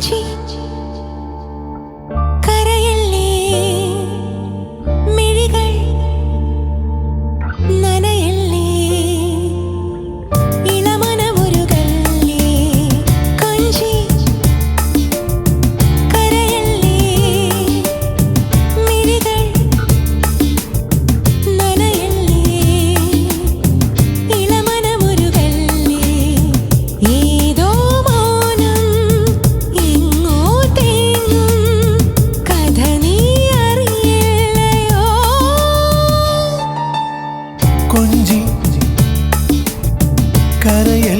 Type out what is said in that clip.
நெஞ்சில் കരയൽ